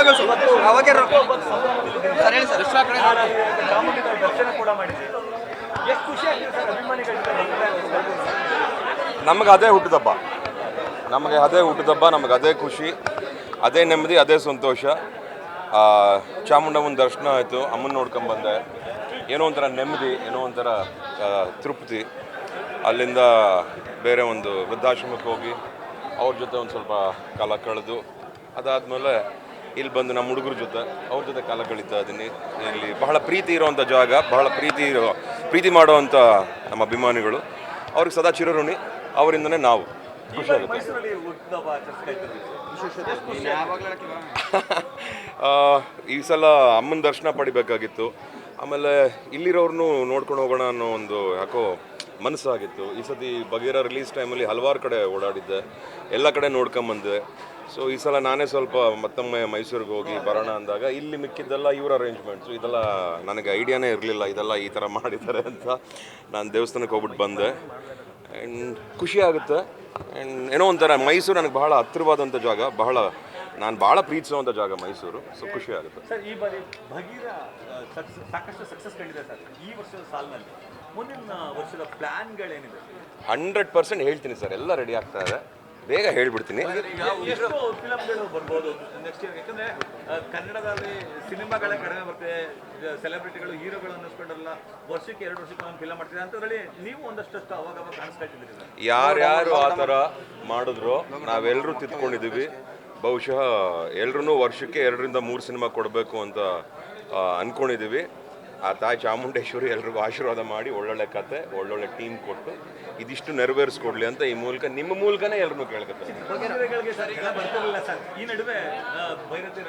ಅವಾಗ ಅವಾಗ ಸರ್ ಹೇಳಿ ಸರ್. ದರ್ಶನ ಕೂಡ ನಮಗೆ ಅದೇ ಹುಟ್ಟಿದಬ್ಬ. ನಮಗೆ ಅದೇ ಹುಟ್ಟಿದಬ್ಬ ನಮಗೆ ಅದೇ ಖುಷಿ ಅದೇ ನೆಮ್ಮದಿ ಅದೇ ಸಂತೋಷ. ಚಾಮುಂಡಮ್ಮನ ದರ್ಶನ ಆಯಿತು ಅಮ್ಮನ ನೋಡ್ಕೊಂಬಂದೆ ಏನೋ ಒಂಥರ ನೆಮ್ಮದಿ ಏನೋ ಒಂಥರ ತೃಪ್ತಿ. ಅಲ್ಲಿಂದ ಬೇರೆ ಒಂದು ವೃದ್ಧಾಶ್ರಮಕ್ಕೆ ಹೋಗಿ ಅವ್ರ ಜೊತೆ ಒಂದು ಸ್ವಲ್ಪ ಕಾಲ ಕಳೆದು ಅದಾದಮೇಲೆ ಇಲ್ಲಿ ಬಂದು ನಮ್ಮ ಹುಡುಗರ ಜೊತೆ ಅವ್ರ ಜೊತೆ ಕಾಲ ಕಳೀತಾ ಇದ್ದೀನಿ. ಇಲ್ಲಿ ಬಹಳ ಪ್ರೀತಿ ಇರೋವಂಥ ಜಾಗ ಬಹಳ ಪ್ರೀತಿ ಇರೋ ಪ್ರೀತಿ ಮಾಡುವಂಥ ನಮ್ಮ ಅಭಿಮಾನಿಗಳು. ಅವ್ರಿಗೆ ಸದಾ ಚಿರಋಣಿ ಅವರಿಂದನೇ ನಾವು. ಖುಷಿ ಆಗುತ್ತೆ. ಮೈಸೂರಲ್ಲಿ ಹುಟ್ಟಿದಬ್ಬ ಆಚರಿಸ್ತಾ ಇದ್ದೀವಿ ಆ, ಈ ಸಲ ಅಮ್ಮನ ದರ್ಶನ ಪಡಿಬೇಕಾಗಿತ್ತು. ಆಮೇಲೆ ಇಲ್ಲಿರೋರ್ನು ನೋಡ್ಕೊಂಡು ಹೋಗೋಣ ಅನ್ನೋ ಒಂದು ಯಾಕೋ ಮನಸ್ಸಾಗಿತ್ತು. ಈ ಸತಿ ಬಗೀರ ರಿಲೀಸ್ ಟೈಮಲ್ಲಿ ಹಲವಾರು ಕಡೆ ಓಡಾಡಿದ್ದೆ. ಎಲ್ಲ ಕಡೆ ನೋಡ್ಕೊಂಬಂದೆ. ಸೊ ಈ ಸಲ ನಾನೇ ಸ್ವಲ್ಪ ಮತ್ತೊಮ್ಮೆ ಮೈಸೂರಿಗೆ ಹೋಗಿ ಬರೋಣ ಅಂದಾಗ ಇಲ್ಲಿ ಮಿಕ್ಕಿದ್ದೆಲ್ಲ ಇವ್ರ ಅರೇಂಜ್ಮೆಂಟ್ಸು ಇದೆಲ್ಲ ನನಗೆ ಐಡಿಯಾನೇ ಇರಲಿಲ್ಲ ಇದೆಲ್ಲ ಈ ಥರ ಮಾಡಿದ್ದಾರೆ ಅಂತ. ನಾನು ದೇವಸ್ಥಾನಕ್ಕೆ ಹೋಗ್ಬಿಟ್ಟು ಬಂದೆ. ಆ್ಯಂಡ್ ಖುಷಿ ಆಗುತ್ತೆ. ಆ್ಯಂಡ್ ಏನೋ ಒಂಥರ ಮೈಸೂರು ನನಗೆ ಬಹಳ ಹತ್ತಿರವಾದಂಥ ಜಾಗ. ಬಹಳ ನಾನು ಭಾಳ ಪ್ರೀತಿಸುವಂಥ ಜಾಗ ಮೈಸೂರು. ಸೊ ಖುಷಿ ಆಗುತ್ತೆ. ಸರ್ ಈ ಬಾರಿ ಭಗೀರ ಸಾಕಷ್ಟು ಸಕ್ಸಸ್ ಕಂಡಿದೆ ಸರ್. ಈ ವರ್ಷದ ಸಾಲಿನಲ್ಲಿ. ಮುಂದಿನ ವರ್ಷದ ಪ್ಲ್ಯಾನ್ಗಳೇನಿದೆ ಹಂಡ್ರೆಡ್ ಪರ್ಸೆಂಟ್ ಹೇಳ್ತೀನಿ ಸರ್. ಎಲ್ಲ ರೆಡಿ ಆಗ್ತಾ ಇದೆ. ಬೇಗ ಹೇಳ್ಬಿಡ್ತೀನಿ. ಫಿಲಮ್ಗಳು ಬರ್ಬೋದು. ನೆಕ್ಸ್ಟ್ ಇಯರ್ ಯಾಕಂದ್ರೆ ಕನ್ನಡದಲ್ಲಿ ಸಿನಿಮಾಗಳೇ ಕಡಿಮೆ ಬರ್ತದೆ ಸೆಲೆಬ್ರಿಟಿಗಳು ಹೀರೋಗಳು ಅನ್ನಿಸ್ಕೊಂಡಲ್ಲ ವರ್ಷಕ್ಕೆ ಎರಡು ವರ್ಷಕ್ಕೆ ಒಂದು ಫಿಲಮ್ ಮಾಡ್ತಿದ್ದಾರೆ ಅಂತದ್ರಲ್ಲಿ ನೀವು ಒಂದಷ್ಟು ಅವಾಗ ಅವಾಗ ಕಾಣಿಸ್ತಾ ಇದ್ದೀರಿ ಸರ್ ಯಾರ್ಯಾರು ಆ ಥರ ಮಾಡಿದ್ರು ನಾವೆಲ್ಲರೂ ತಿದ್ಕೊಂಡಿದ್ದೀವಿ. ಬಹುಶಃ ಎಲ್ಲರೂ ವರ್ಷಕ್ಕೆ ಎರಡರಿಂದ ಮೂರು ಸಿನಿಮಾ ಕೊಡಬೇಕು ಅಂತ ಅಂದ್ಕೊಂಡಿದ್ದೀವಿ ಅನ್ಕೊಂಡಿದ್ದೀವಿ. ಆ ತಾಯಿ ಚಾಮುಂಡೇಶ್ವರಿ ಎಲ್ರಿಗೂ ಆಶೀರ್ವಾದ ಮಾಡಿ ಒಳ್ಳೊಳ್ಳೆ ಕತೆ ಒಳ್ಳೊಳ್ಳೆ ಟೀಮ್ ಕೊಟ್ಟು ಇದಿಷ್ಟು ನೆರವೇರಿಸ್ಕೊಡ್ಲಿ ಅಂತ ಈ ಮೂಲಕ ನಿಮ್ಮ ಮೂಲಕನೇ ಎಲ್ಲರನ್ನೂ ಕೇಳ್ಕೊತಾರೆ ಈ ನಡುವೆ ಭೈರತಿ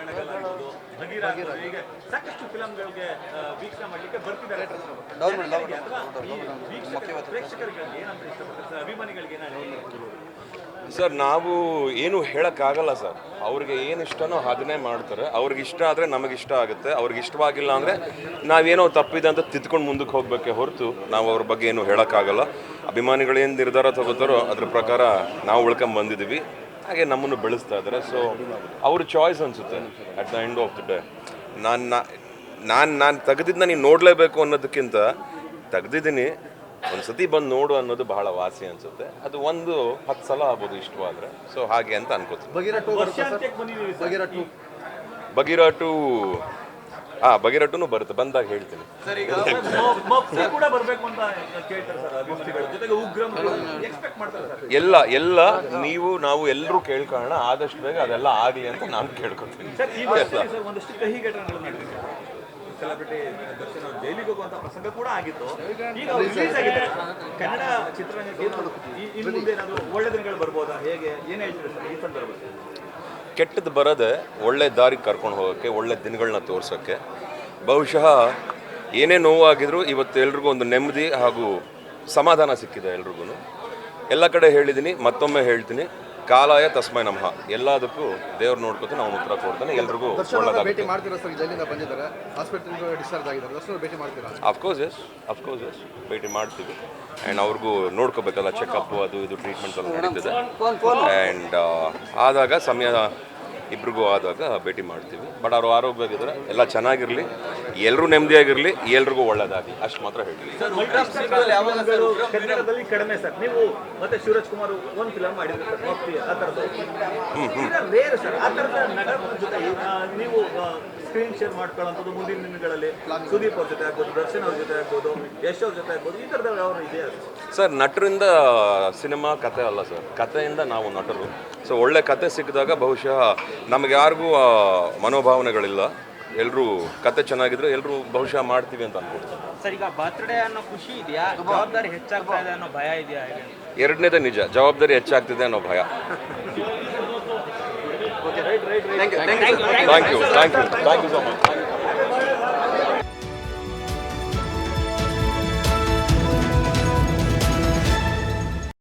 ಸಾಕಷ್ಟು ಫಿಲಮ್ಗಳಿಗೆ ವೀಕ್ಷಣೆ ಮಾಡ್ಲಿಕ್ಕೆ ಬರ್ತಿದ್ದಾರೆ. ಪ್ರೇಕ್ಷಕರಿಗೆ ಏನಂತ ಇಷ್ಟಪಡ್ತಾರೆ ಅಭಿಮಾನಿಗಳಿಗೆ ಏನಾದ್ರು ಸರ್, ನಾವು ಏನು ಹೇಳೋಕ್ಕಾಗಲ್ಲ ಸರ್. ಅವ್ರಿಗೆ ಏನು ಇಷ್ಟನೋ ಅದನ್ನೇ ಮಾಡ್ತಾರೆ. ಅವ್ರಿಗೆ ಇಷ್ಟ ಆದರೆ ನಮಗೆ ಇಷ್ಟ ಆಗುತ್ತೆ. ಅವ್ರಿಗೆ ಇಷ್ಟವಾಗಿಲ್ಲ ಅಂದರೆ ನಾವೇನೋ ತಪ್ಪಿದೆ ಅಂತ ತಿದ್ಕೊಂಡು ಮುಂದಕ್ಕೆ ಹೋಗಬೇಕೆ ಹೊರತು ನಾವು ಅವ್ರ ಬಗ್ಗೆ ಏನು ಹೇಳೋಕ್ಕಾಗಲ್ಲ. ಏನು ನಿರ್ಧಾರ ತಗೋತಾರೋ ಅದ್ರ ಪ್ರಕಾರ ನಾವು ಉಳ್ಕೊಂಡು ಬಂದಿದ್ದೀವಿ ಹಾಗೆ ನಮ್ಮನ್ನು ಬೆಳೆಸ್ತಾ ಇದ್ದಾರೆ. ಸೊ ಅವ್ರ ಚಾಯ್ಸ್ ಅನಿಸುತ್ತೆ at the end of the day ನಾನು ನಾನು ನಾನು ತೆಗೆದಿದ್ದನ್ನ ನೀನು ನೋಡಲೇಬೇಕು ಅನ್ನೋದಕ್ಕಿಂತ ತೆಗ್ದಿದ್ದೀನಿ. ಒಂದು ಸತಿ ಬಂದು ನೋಡು ಅನ್ನೋದು ಬಹಳ ವಾಸಿ ಅನ್ಸುತ್ತೆ. ಅದು ಒಂದು ಹತ್ತು ಸಲ ಆಗ್ಬೋದು ಇಷ್ಟವಾದ್ರೆ ಸೊ ಹಾಗೆ ಅಂತ ಅನ್ಕೋತೀನಿ. ಬಗೀರ ಟೂ ಹಾಂ ಬಗೀರ ಟುನು ಬರುತ್ತೆ. ಬಂದಾಗ ಹೇಳ್ತೀನಿ. ಮಪ್ಸಿ ಕೂಡ ಬರ್ಬೇಕು ಅಂತ ಕೇಳ್ತಾರೆ ಸರ್ ಅಭಿಮಾನಿಗಳು. ಜೊತೆಗೆ ಉಗ್ರಂ ಎಕ್ಸ್ಪೆಕ್ಟ್ ಮಾಡ್ತಾರೆ ಸರ್. ಎಲ್ಲ ಎಲ್ಲ ನೀವು ನಾವು ಎಲ್ಲರೂ ಕೇಳ್ಕೊಳ್ಳೋಣ. ಆದಷ್ಟು ಬೇಗ ಅದೆಲ್ಲ ಆಗಲಿ ಅಂತ ನಾನು ಕೇಳ್ಕೊತೀನಿ. ಸೆಲೆಬ್ರಿಟಿ ದರ್ಶನ ಅವ್ರು ಜೈಲಿಗೆ ಹೋಗುವಂತ ಪ್ರಸಂಗ ಕೂಡ ಆಗಿತ್ತು. ಈಗ ರಿಲೀಸ್ ಆಗಿದೆ. ಕನ್ನಡ ಚಿತ್ರರಂಗಕ್ಕೆ ಇನ್ನು ಮುಂದೆ ಏನಾದರೂ ಒಳ್ಳೆ ದಿನಗಳು ಬರ್ಬೋದಾ? ಹೇಗೆ? ಏನೇ ಹೇಳ್ತೀರಿ ಸರ್ ಈ ಸಂದರ್ಭದಲ್ಲಿ? ಕೆಟ್ಟದ್ದು ಬರೋದೆ ಒಳ್ಳೆ ದಾರಿಗೆ ಕರ್ಕೊಂಡು ಹೋಗೋಕ್ಕೆ ಒಳ್ಳೆ ದಿನಗಳನ್ನ ತೋರ್ಸೋಕ್ಕೆ. ಬಹುಶಃ ಏನೇ ನೋವಾಗಿದ್ರು ಇವತ್ತು ಎಲ್ರಿಗೂ ಒಂದು ನೆಮ್ಮದಿ ಹಾಗೂ ಸಮಾಧಾನ ಸಿಕ್ಕಿದೆ ಎಲ್ರಿಗೂ ಎಲ್ಲ ಕಡೆ ಹೇಳಿದ್ದೀನಿ ಮತ್ತೊಮ್ಮೆ ಹೇಳ್ತೀನಿ. ಕಾಲಾಯ ತಸ್ಮೈ ನಮಃ. ಎಲ್ಲದಕ್ಕೂ ದೇವ್ರು ನೋಡ್ಕೊತ ನಾವು ಉತ್ತರ ಕೊಡ್ತಾನೆ. ಎಲ್ರಿಗೂ ಭೇಟಿ ಮಾಡ್ತೀರಾ ಸರ್? ಜೈಲಿಂದ ಬಂದಿದ್ದಾರೆ. ಹಾಸ್ಪಿಟಲ್ ಡಿಸ್ಚಾರ್ಜ್ ಆಗಿದ್ದಾರೆ. ದರ್ಶನ್ ಅವ್ರು ಭೇಟಿ ಮಾಡ್ತೀರಾ? ಅಫ್ಕೋರ್ಸ್ ಎಸ್ ಅಫ್ಕೋರ್ಸ್ ಎಸ್ ಭೇಟಿ ಮಾಡ್ತೀವಿ. ಆ್ಯಂಡ್ ಅವ್ರಿಗೂ ನೋಡ್ಕೋಬೇಕಲ್ಲ ಚೆಕಪ್ ಅದು ಇದು ಟ್ರೀಟ್ಮೆಂಟ್ ಎಲ್ಲ ನಡೀತಿದೆ. ಆ್ಯಂಡ್ ಆದಾಗ ಸಮಯ ಇಬ್ರಿಗೂ ಆದಾಗ ಭೇಟಿ ಮಾಡ್ತೀವಿ. ಬಟ್ ಅವರು ಆರೋಗ್ಯವಾಗಿದ್ರೆ ಎಲ್ಲ ಚೆನ್ನಾಗಿರಲಿ ಎಲ್ಲರೂ ನೆಮ್ಮದಿಯಾಗಿರಲಿ ಎಲ್ರಿಗೂ ಒಳ್ಳೇದಾಗಲಿ. ಅಷ್ಟು ಮಾತ್ರ ಹೇಳ್ತೀನಿ. ಫಿಲ್ಮ್ಗಳು ಕನ್ನಡದಲ್ಲಿ ಕಡಿಮೆ ಸರ್. ನೀವು ಮತ್ತೆ ಶಿವರಾಜ್ ಕುಮಾರ್ ಒಂದು ಫಿಲಮ್ ಮಾಡಿದ್ರೆ ಸರ್ ಮಫ್ತಿ ಆ ಥರದ್ದು. Rare sir. ಆ ಥರದ ನಟರ ಜೊತೆ ನೀವು ಸ್ಕ್ರೀನ್ ಶೇರ್ ಮಾಡ್ಕೊಳ್ಳೋಂಥದ್ದು ಮುಂದಿನ ದಿನಗಳಲ್ಲಿ ಸುದೀಪ್ ಅವ್ರ ಜೊತೆ ಆಗ್ಬೋದು ದರ್ಶನ್ ಅವ್ರ ಜೊತೆ ಆಗ್ಬೋದು ಯಶ್ ಅವ್ರ ಜೊತೆ ಆಗ್ಬೋದು ಈ ಥರದ ಯಾವ ಇದೆಯಾ ಸರ್? ಸರ್ ನಟರಿಂದ ಸಿನಿಮಾ ಕತೆ ಅಲ್ಲ ಸರ್. ಕತೆಯಿಂದ ನಾವು ನಟರು. ಸೊ ಒಳ್ಳೆ ಕತೆ ಸಿಕ್ಕಿದಾಗ ಬಹುಶಃ ನಮ್ಗೆ ಯಾರಿಗೂ ಆ ಮನೋಭಾವನೆಗಳಿಲ್ಲ. ಎಲ್ಲರೂ ಕತೆ ಚೆನ್ನಾಗಿದ್ರೆ ಎಲ್ಲರೂ ಬಹುಶಃ ಮಾಡ್ತೀವಿ ಅಂತ ಅನ್ಕೊಳ್ತೀವಿ ಸರ್ ಈಗ ಬರ್ತ್ಡೇ ಅನ್ನೋ ಖುಷಿ ಇದೆಯಾ? ಜವಾಬ್ದಾರಿ ಹೆಚ್ಚಾಗ್ತಾ ಇದೆ ಅನ್ನೋ ಭಯ ಇದೆಯಾ ಎರಡನೇದೇ ನಿಜ ಜವಾಬ್ದಾರಿ ಹೆಚ್ಚಾಗ್ತಿದೆ ಅನ್ನೋ ಭಯ. Right right right thank you thank you thank you so much